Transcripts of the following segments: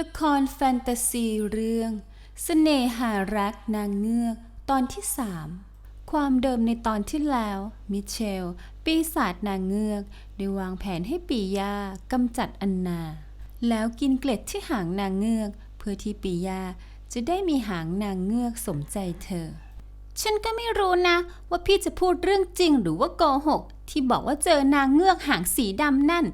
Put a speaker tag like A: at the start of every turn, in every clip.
A: ละครแฟนตาซีเรื่องสเสน่หารักนางเงือกตอนที่สามความเดิมในตอนที่แล้ว มิเชล ปีศาจนางเงือก ได้วางแผนให้ปียากำจัดอันนา แล้วกินเกล็ดที่หางนางเงือก เพื่อที่ปียาจะได้มีหางนางเงือกสมใจเธอ ฉันก็ไม่รู้นะ ว่าพี่จะพูดเรื่องจริงหรือว่าโกหก ที่บอกว่าเจอนางเงือกหางสีดำนั่น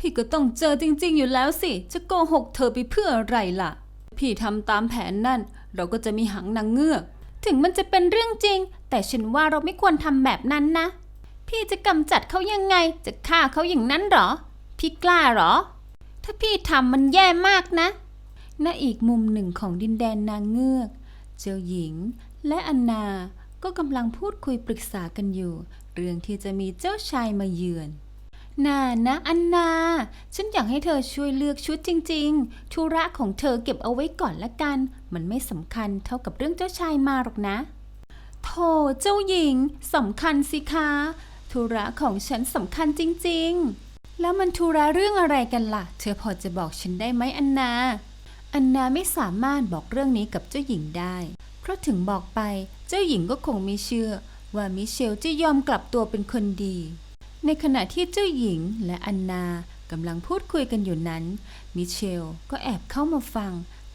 A: พี่ก็ต้องเจอจริง ๆ อยู่แล้วสิ จะโกหกเธอไปเพื่ออะไรล่ะ พี่ทำตามแผนนั่น เราก็จะมีหางนางเงือก ถึงมันจะเป็นเรื่องจริง แต่ฉันว่าเราไม่ควรทำแบบนั้นนะ พี่จะกำจัดเขายังไง จะฆ่าเขาอย่างนั้นหรอ พี่กล้าหรอ ถ้าพี่ทำมันแย่มากนะณอีกมุมหนึ่งของดินแดนนางเงือก เจ้าหญิง และอันนาก็กำลังพูดคุยปรึกษากันอยู่ เรื่องที่จะมีเจ้าชายมาเยือน นานะอันนา ฉันอยากให้เธอช่วยเลือกชุดจริง ๆ ธุระของเธอเก็บเอาไว้ก่อนละกัน มันไม่สำคัญเท่ากับเรื่องเจ้าชายมาหรอกนะ โธ่เจ้าหญิงสำคัญสิคะ ธุระของฉันสำคัญจริง ๆ แล้วมันธุระเรื่องอะไรกันล่ะ เธอพอจะบอกฉันได้ไหมอันนา อันนาไม่สามารถบอกเรื่องนี้กับเจ้าหญิงได้ เพราะถึงบอกไปเจ้าหญิงก็คงไม่เชื่อ ว่ามิเชลจะยอมกลับตัวเป็นคนดี ในขณะที่เจ้าหญิงและอันนากำลังพูดคุยกันอยู่นั้น มิเชลก็แอบเข้ามาฟัง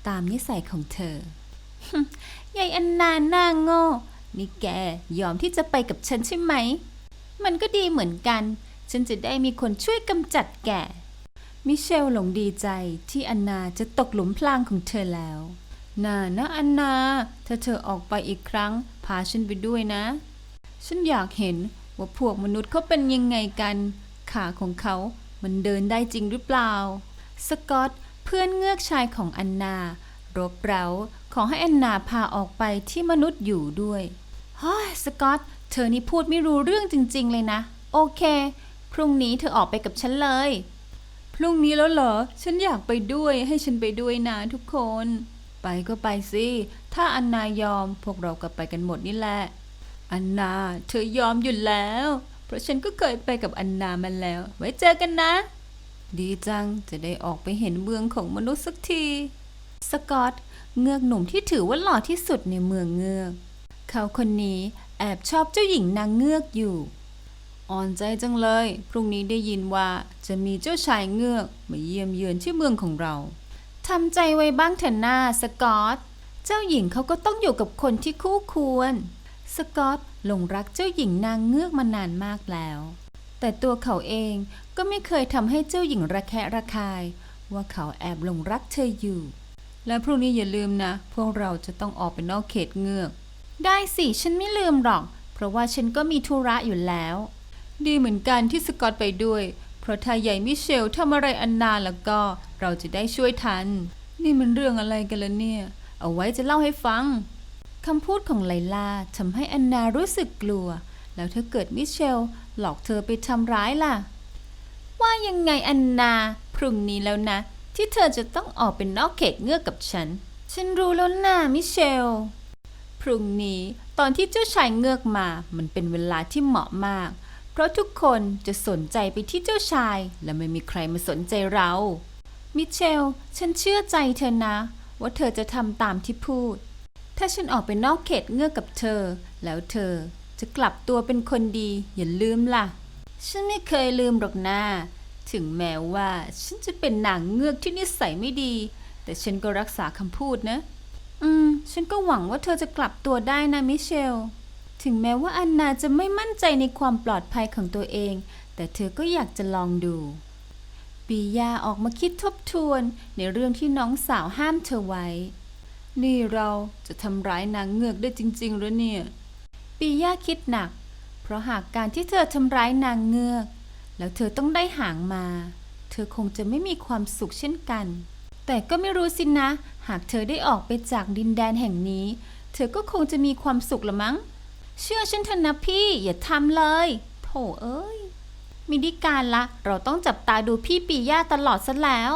A: ตามนิสัยของเธอยายอันนาหน้าโง่ นี่แกยอมที่จะไปกับฉันใช่ไหม มันก็ดีเหมือนกัน ฉันจะได้มีคนช่วยกำจัดแก มิเชลหลงดีใจที่อันนาจะตกหลุมพรางของเธอแล้วน่านะอันนา ถ้าเธอออกไปอีกครั้ง พาฉันไปด้วยนะ ฉันอยากเห็น ว่าพวกมนุษย์เขาเป็นยังไงกัน ขาของเขามันเดินได้จริงหรือเปล่า สกอตเพื่อนเงือกชายของอันนารบเร้าขอให้อันนาพาออกไปที่มนุษย์อยู่ด้วยเฮ้ยสกอตเธอนี่พูดไม่รู้เรื่องจริง ๆ เลยนะ โอเค พรุ่งนี้เธอออกไปกับฉันเลย พรุ่งนี้แล้วเหรอ ฉันอยากไปด้วย ให้ฉันไปด้วยนะทุกคน ไปก็ไปสิ ถ้าอันนายอม พวกเราก็ไปกันหมดนี่แหละ อันนา เธอยอมอยู่แล้ว เพราะฉันก็เคยไปกับอันนามาแล้ว ไว้เจอกันนะ ดีจังจะได้ออกไปเห็นเมืองของมนุษย์สักที สกอต เงือกหนุ่มที่ถือว่าหล่อที่สุดในเมืองเงือก เขาคนนี้แอบชอบเจ้าหญิงนางเงือกอยู่ อ่อนใจจังเลย พรุ่งนี้ได้ยินว่าจะมีเจ้าชายเงือกมาเยี่ยมเยือนที่เมืองของเราทำใจไว้บ้างเถอะหน้าสกอต เจ้าหญิงเขาก็ต้องอยู่กับคนที่คู่ควร สกอตหลงรักเจ้าหญิงนางเงือกมานานมากแล้ว แต่ตัวเขาเองก็ไม่เคยทำให้เจ้าหญิงระแคะระคาย ว่าเขาแอบหลงรักเธออยู่ และพรุ่งนี้อย่าลืมนะ พวกเราจะต้องออกไปนอกเขตเงือก ได้สิฉันไม่ลืมหรอก เพราะว่าฉันก็มีธุระอยู่แล้ว ดีเหมือนกันที่สกอตไปด้วย เพราะถ้าใหญ่มิเชลทำอะไรอันนาแล้วก็เราจะได้ช่วยทัน นี่มันเรื่องอะไรกันล่ะเนี่ย เอาไว้จะเล่าให้ฟัง คำพูดของไลลาทำให้อันนารู้สึกกลัว แล้วถ้าเกิดมิเชลหลอกเธอไปทำร้ายล่ะ ว่ายังไงอันนาพรุ่งนี้แล้วนะ ที่เธอจะต้องออกเป็นนอกเขตเงือกกับฉัน ฉันรู้แล้วนะมิเชล พรุ่งนี้ตอนที่เจ้าชายเงือกมามันเป็นเวลาที่เหมาะมาก เพราะทุกคนจะสนใจไปที่เจ้าชาย และไม่มีใครมาสนใจเรา มิเชล ฉันเชื่อใจเธอนะ ว่าเธอจะทำตามที่พูด ถ้าฉันออกไปนอกเขตเงือกกับเธอ แล้วเธอจะกลับตัวเป็นคนดี อย่าลืมล่ะ ฉันไม่เคยลืมหรอกนะถึงแม้ว่าฉันจะเป็นนางเงือกที่นิสัยไม่ดี แต่ฉันก็รักษาคำพูดนะ อืม ฉันก็หวังว่าเธอจะกลับตัวได้นะมิเชล ถึงแม้ว่าอันนาจะไม่มั่นใจในความปลอดภัยของตัวเอง แต่เธอก็อยากจะลองดูปียาออกมาคิดทบทวนในเรื่องที่น้องสาวห้ามเธอไว้ นี่เราจะทำร้ายนางเงือกได้จริงๆหรือเนี่ย ปีย่าคิดหนัก เพราะหากการที่เธอทำร้ายนางเงือก แล้วเธอต้องได้หางมา เธอคงจะไม่มีความสุขเช่นกัน แต่ก็ไม่รู้สินะ หากเธอได้ออกไปจากดินแดนแห่งนี้ เธอก็คงจะมีความสุขละมั้ง เชื่อฉันเถอะนะพี่อย่าทำเลยโถเอ้ยมิดิการละ เราต้องจับตาดูพี่ปีย่าตลอดซะแล้ว